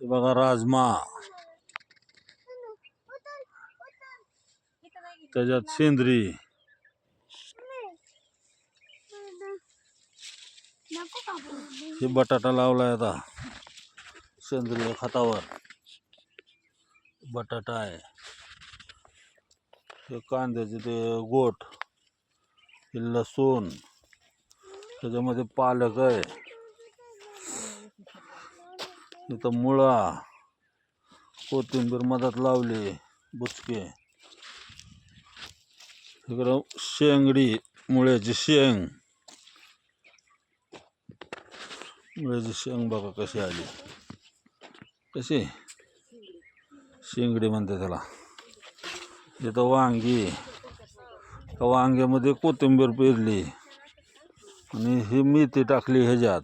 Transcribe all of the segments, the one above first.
हे बघा राजमा. त्याच्यात सेंद्री हे बटाटा लावलाय आता. सेंद्रिय खतावर. बटाटा आहे. हे कांद्याचे ते गोठ हे लसूण. त्याच्यामध्ये पालक आहे. इथं मुळा कोथिंबीर मधात लावली बुचके. इकडं शेंगडी मुळ्याची शेंग. मुळ्याची शेंग बघा कशी आली. कशी? शेंगडी म्हणते त्याला. इथं वांगी. त्या वांग्यामध्ये कोथिंबीर पेरली. आणि ही मेथी टाकली ह्याच्यात.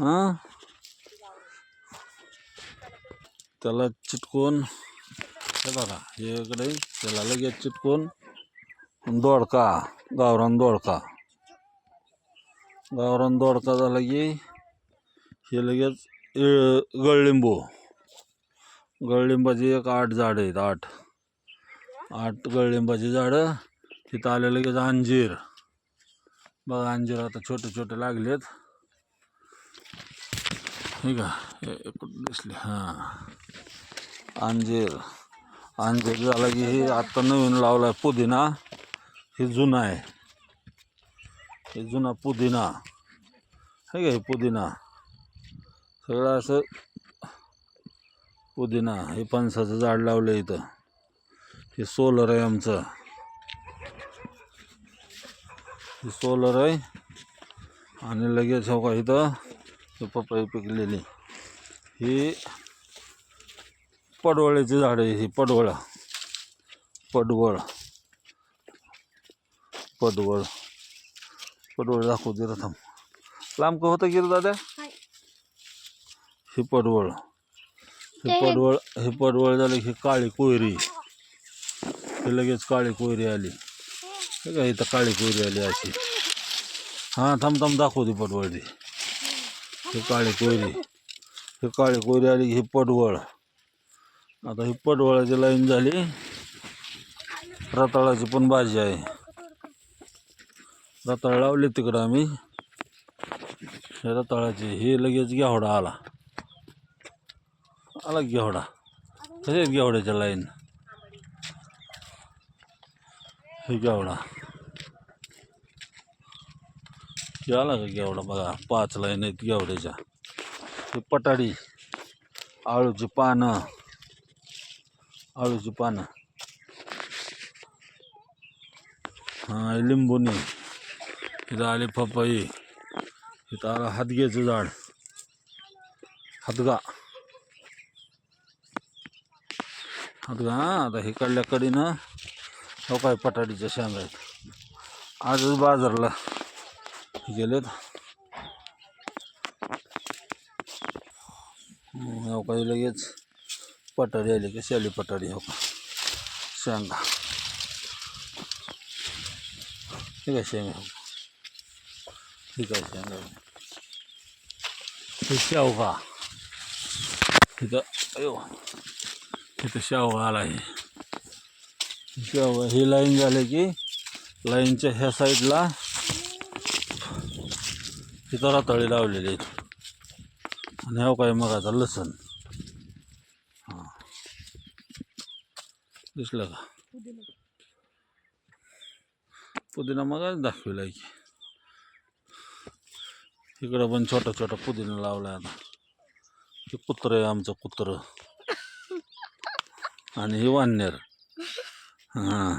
हाँ। त्याला चिटकून, हे हे इकडे त्याला लगेच चिटकून. दोडका, गावरान दोडका. गावरान दोडका झाला की, हे लगेच गळलिंबू. एक आठ झाडं आहेत, आठ. आठ गळलिंबाची झाडं, तिथं लगेच अंजीर. बघा, अंजीर आता छोटे छोटे लागलेत. हे का कुठं दिसले? हां. अंजीर. अंजीर झाला की हे आत्ता नवीन लावलाय पुदिना. हे जुना आहे. हे जुना पुदिना. हे का हे पुदिना. सगळं असं पुदिना. हे पणसाचं झाड लावलं इथं. हे सोलर आहे आमचं. हे सोलर आहे. आणि लगेच हो का इथं पपई पिकलेली. ही पडवळ्याची झाड आहे ही पडवळ. पडवळ. पडवळ. पडवळ दाखवू दे थांब लांब का होतं रे दादा. हे पडवळ. हे पडवळ हे पडवळ झालं की काळी कोयरी. हे लगेच काळी कोयरी आली. हे का इथं काळी कोयरी आली अशी? हां थांब थांब दाखवू दे पडवळ ती. हे काळी कोयरी. हे काळी कोयरी आली की पडवळ. आता ही पडवळाची लाईन झाली. रताळाची पण भाजी आहे. रताळ लावले तिकडं आम्ही. हे रताळाची हे लगेच घेवडा आला. आला घेवडा. तसेच घेवड्याच्या लाईन. हे घेवडा हे आला का घेवडा बघा पाच लाईन आहेत गेवड्याच्या ते पटाडी आळूची पानं आळूची पानं. हां हे लिंबुनी इथं आले पपई इथं आलं हादग्याचं झाड हदगा हदगा हां आता हे काढल्या कडीनं हो काय पटाडीच्या शेंगा आहेत. आजच बाजारला गेलेत. हो का लगेच पटारी आली की शाली पटारी हो का. शेंगा. ठीक आहे शेंगा? हो ठीक आहे शेंगा? हे शेवगा. तिथं अयो तिथं शेवगा आला आहे शेवगा ही लाईन झाली की लाईनच्या ह्या साईडला तिथं रताळी लावलेली आहेत. आणि हो काय मग आता लसण. हां. दिसलं का? पुदिना मग दाखविला की. इकडं पण छोटा छोटा पुदिना लावला आता. हे कुत्रं आहे आमचं कुत्र. आणि हे वानर हां.